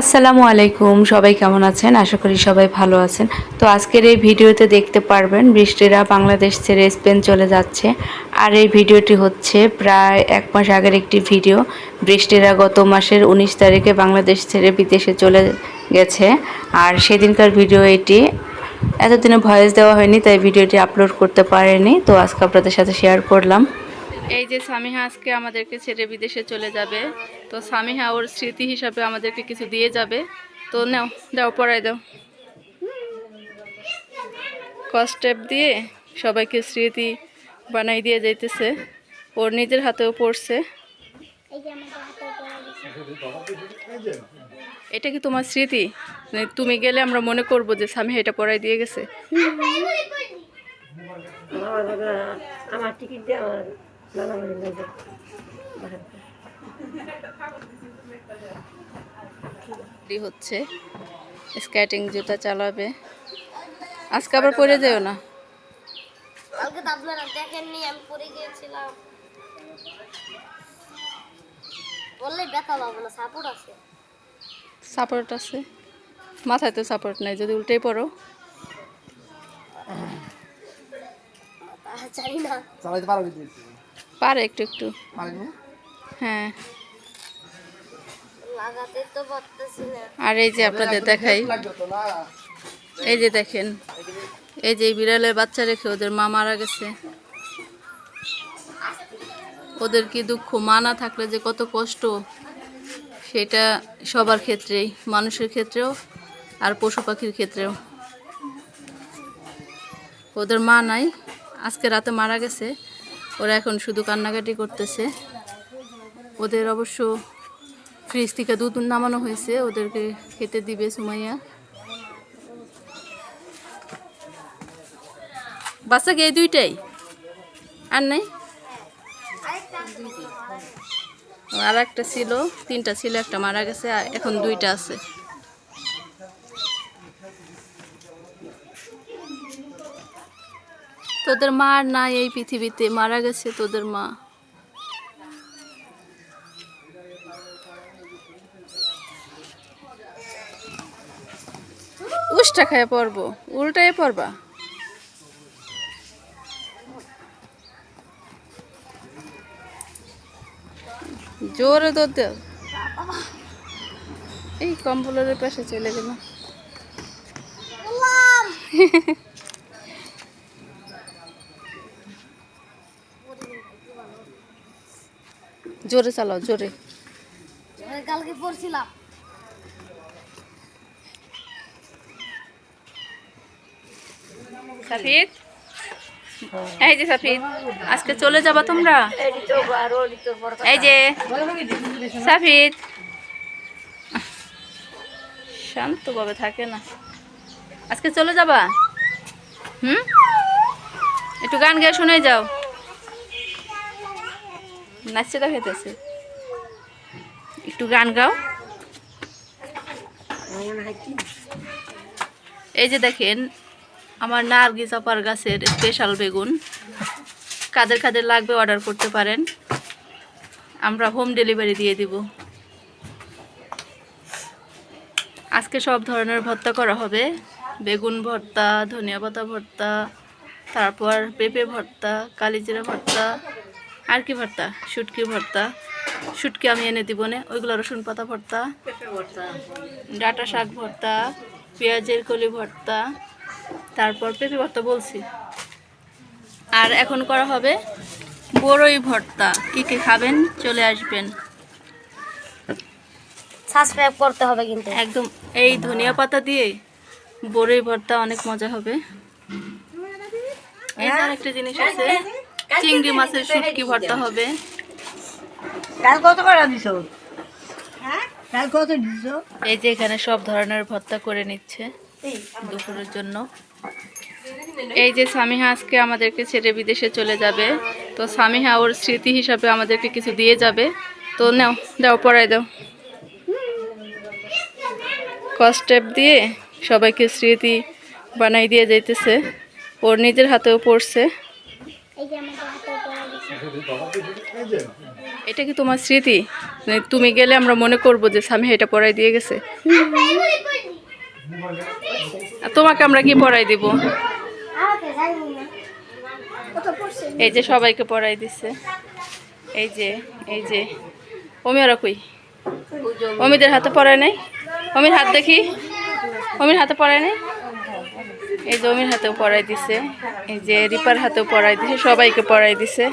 আসসালামু আলাইকুম, সবাই কেমন আছেন? আশা করি সবাই ভালো আছেন। তো আজকের এই ভিডিওতে দেখতে পারবেন, বৃষ্টিরা বাংলাদেশ ছেড়ে স্পেন চলে যাচ্ছে। আর এই ভিডিওটি হচ্ছে প্রায় এক মাস আগের একটি ভিডিও। বৃষ্টিরা গত মাসের উনিশ তারিখে বাংলাদেশ ছেড়ে বিদেশে চলে গেছে। আর সেদিনকার ভিডিও এটি। এতদিনে ভয়েস দেওয়া হয়নি, তাই ভিডিওটি আপলোড করতে পারেনি। তো আজকে আপনাদের সাথে শেয়ার করলাম। এই যে সামিহা আজকে আমাদেরকে ছেড়ে বিদেশে চলে যাবে, তো সামিহা ওর স্মৃতি হিসাবে আমাদেরকে কিছু দিয়ে যাবে। তো নাও, দাও পড়াই দাও। কস্টেপ দিয়ে সবাইকে স্মৃতি বানাই দিয়ে যাইতেছে। ওর নিজের হাতেও পড়ছে। এটা কি তোমার স্মৃতি? মানে তুমি গেলে আমরা মনে করব যে সামিহা এটা পড়াই দিয়ে গেছে। আমার টিকিট হচ্ছে। স্কেটিং জুতা চালাবে। আজকে আবার পরে যেও না। কালকে তো আপনারা দেখেননি আমি পড়ে গিয়েছিলাম। বললে ব্যথা পাবো না সাপোর্ট আছে। সাপোর্ট আছে। মাথায় তো সাপোর্ট নাই যদি উল্টেই পড়ো জানি না। চালাইতে পারো কিন্তু। পারে একটু একটু। হ্যাঁ। আর এই যে আপনাদের দেখাই। লাগবে তো না? এই যে দেখেন এই যে বিড়ালের বাচ্চা রেখে ওদের মা মারা গেছে। ওদের কি দুঃখ? মা না থাকলে যে কত কষ্ট? সেটা সবার ক্ষেত্রেই মানুষের ক্ষেত্রেও আর পশু পাখির ক্ষেত্রেও। ওদের মা নাই আজকে রাতে মারা গেছে। ওরা এখন শুধু কান্নাকাটি করতেছে। ওদের অবশ্য ফ্রিজ থেকে দুধ নামানো হয়েছে, ওদেরকে খেতে দিবে সুমাইয়া। বাচ্চাকে এই দুইটাই? আর নাই? আর একটা ছিল, তিনটা ছিল, একটা মারা গেছে এখন দুইটা আছে। তোদের মা আর নাই এই পৃথিবীতে মারা গেছে তোদের মা। উষ্টা খায় পড়ব উল্টায় পড়বা? জোরে দৌড় দেও এই কম্পিউটারের পাশে চলে গেল। জোরে চালাও জোরে। কালকে পড়ছিলাম। সাফিদ? এই যে সাফিদ আজকে চলে যাবা তোমরা? এই যে সাফিদ। শান্তভাবে থাকে না। আজকে চলে যাবা? হুম? একটু গান গেয়ে শুনে যাও। নাচছে দেখাইতেছে একটু গান গাও। এই যে দেখেন, আমার নার্গিস আপার গাছের স্পেশাল বেগুন। কাদের কাদের লাগবে অর্ডার করতে পারেন। আমরা হোম ডেলিভারি দিয়ে দিব। আজকে সব ধরনের ভর্তা করা হবে। বেগুন ভর্তা, ধনিয়া পাতা ভর্তা, তারপর পেঁপে ভর্তা, কালিজিরা ভর্তা আর কি ভর্তা? শুটকি ভর্তা। শুটকি আমি এনে দিব না। ওইগুলো রসুন পাতা ভর্তা। ডাটা শাক ভর্তা। পেঁয়াজের কলি ভর্তা। তারপর পেঁপে ভর্তা বলছি। আর এখন করা হবে বড়ই ভর্তা। কি কি খাবেন? চলে আসবেন। সাবস্ক্রাইব করতে হবে কিন্তু। একদম এই ধনিয়া পাতা দিয়ে বড়ই ভর্তা অনেক মজা হবে। এই একটা জিনিস আছে। চিংড়ি মাছের শুটকি ভর্তা হবে। কাল কত করে দিছো কাল কত দিছো এই যে এখানে সব ধরনের ভর্তা করে নিচ্ছে দুপুরের জন্য। এই যে সামিহা আজকে আমাদেরকে ছেড়ে বিদেশে চলে যাবে। তো সামিহা ওর স্মৃতি হিসাবে আমাদেরকে কিছু দিয়ে যাবে। তো নাও দাও পড়াই দাও। কস্টেপ দিয়ে সবাইকে স্মৃতি বানাই দিয়ে যাইতেছে। ওর নিজের হাতেও পড়ছে। এটা কি তোমার স্মৃতি? তুমি গেলে আমরা মনে করব যে স্বামী এটা পড়াই দিয়ে গেছে। তোমাকে আমরা কি পড়াই দিব? এই যে সবাইকে পড়াই দিচ্ছে এই যে এই যে। অমি ওরা কই? অমিদের হাতে পড়ায় নাই? অমির হাত দেখি। অমির হাতে পড়ায় নাই? এই যে অমির হাতেও পড়াই দিছে। এই যে রিপার হাতেও পড়াই দিছে সবাইকে পড়াই দিছে।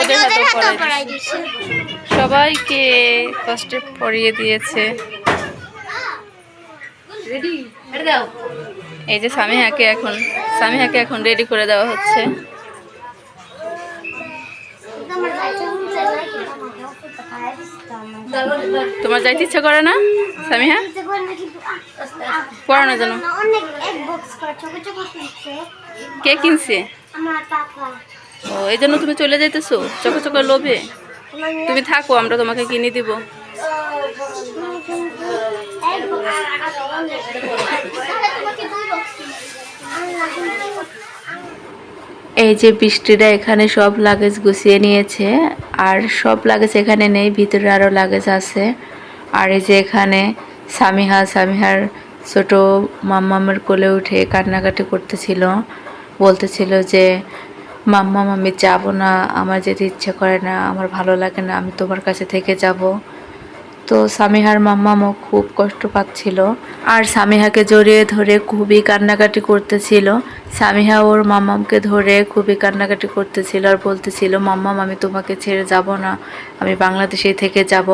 ওদের হাতেও পড়াই দিছে। সবাইকে কষ্টে পড়িয়ে দিয়েছে। এই যে সামিহাকে এখন সামিহাকে এখন রেডি করে দেওয়া হচ্ছে আমার যাইতে মন চাই না কিন্তু আমাকে ওষুধটা খাইয়ে দিচ্ছে তো আমার। তোমার যাইতে ইচ্ছা করে না সামিহা? দিতে পারে না কিন্তু আহ, আহ, পড়ানোর জন্য না, অনেক এক বক্স করে ছোট ছোট কিনছে কে কিনছে? ও এই জন্য তুমি চলে যাইতেছো? চোখে চোখে লোভে? তুমি থাকো আমরা তোমাকে কিনে দিব। এই যে বৃষ্টিটা এখানে সব লাগেজ গুছিয়ে নিয়েছে। আর সব লাগেজ এখানে নেই, ভিতরে আরও লাগেজ আছে। আর এই যে এখানে সামিহা, সামিহার ছোট মাম্মামের কোলে উঠে কান্নাকাটি করতেছিল। বলতেছিল যে মাম্মা আমি যাব না, আমার যেতে ইচ্ছে করে না, আমার ভালো লাগে না, আমি তোমার কাছে থেকে যাব। তো সামিহার মাম্মামও খুব কষ্ট পাচ্ছিল। আর সামিহাকে জড়িয়ে ধরে খুবই কান্নাকাটি করতেছিল। সামিহা ওর মাম্মামকে ধরে খুবই কান্নাকাটি করতেছিল আর বলতেছিল, মাম্মাম, আমি তোমাকে ছেড়ে যাব না, আমি বাংলাদেশেই থেকে যাব।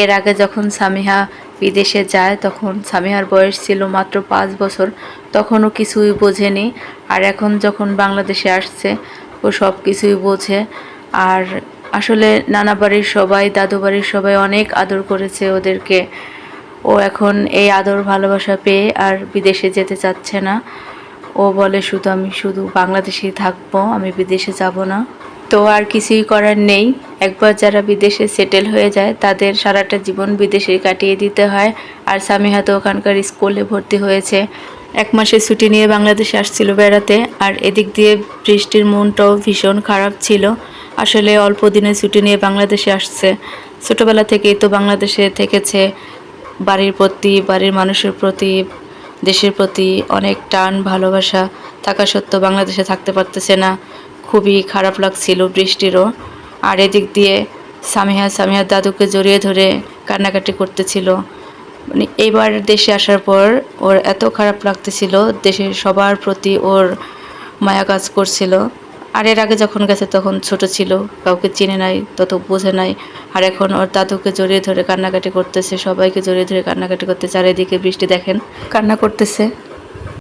এর আগে যখন সামিহা বিদেশে যায়, তখন সামিহার বয়স ছিল মাত্র পাঁচ বছর তখনও কিছুই বোঝেনি। আর এখন যখন বাংলাদেশে আসছে, ও সব কিছুই বোঝে। আর আসলে নানা বাড়ির সবাই, দাদু বাড়ির সবাই অনেক আদর করেছে ওদেরকে। ও এখন এই আদর, ভালোবাসা পেয়ে আর বিদেশে যেতে চাচ্ছে না। ও বলে, শুধু আমি, শুধু বাংলাদেশেই থাকব, আমি বিদেশে যাব না। তো আর কিছুই করার নেই। একবার যারা বিদেশে সেটেল হয়ে যায়, তাদের সারাটা জীবন বিদেশে কাটিয়ে দিতে হয়। আর সামিহা তো ওখানকার স্কুলে ভর্তি হয়েছে। এক মাসের ছুটি নিয়ে বাংলাদেশে আসছিল বেড়াতে। আর এদিক দিয়ে বৃষ্টির মনটাও ভীষণ খারাপ ছিল। আসলে অল্প দিনের ছুটি নিয়ে বাংলাদেশে আসছে। ছোটোবেলা থেকেই তো বাংলাদেশে থেকেছে বাড়ির প্রতি, বাড়ির মানুষের প্রতি, দেশের প্রতি অনেক টান, ভালোবাসা থাকা সত্ত্বেও বাংলাদেশে থাকতে পারতেছে না। খুবই খারাপ লাগছিল বৃষ্টিরও। আর এদিক দিয়ে সামিহা, সামিহার দাদুকে জড়িয়ে ধরে কান্নাকাটি করতেছিল। মানে এইবার দেশে আসার পর ওর এত খারাপ লাগতেছিল, দেশের সবার প্রতি ওর মায়া কাজ করছিল। আর এর আগে যখন গেছে তখন ছোট ছিল, কাউকে চিনে নাই তত বোঝে নাই। আর এখন ওর দাদুকে জড়িয়ে ধরে কান্নাকাটি করতেছে, সবাইকে জড়িয়ে ধরে কান্নাকাটি করতে চারিদিকে বৃষ্টি দেখেন। কান্না করতেছে।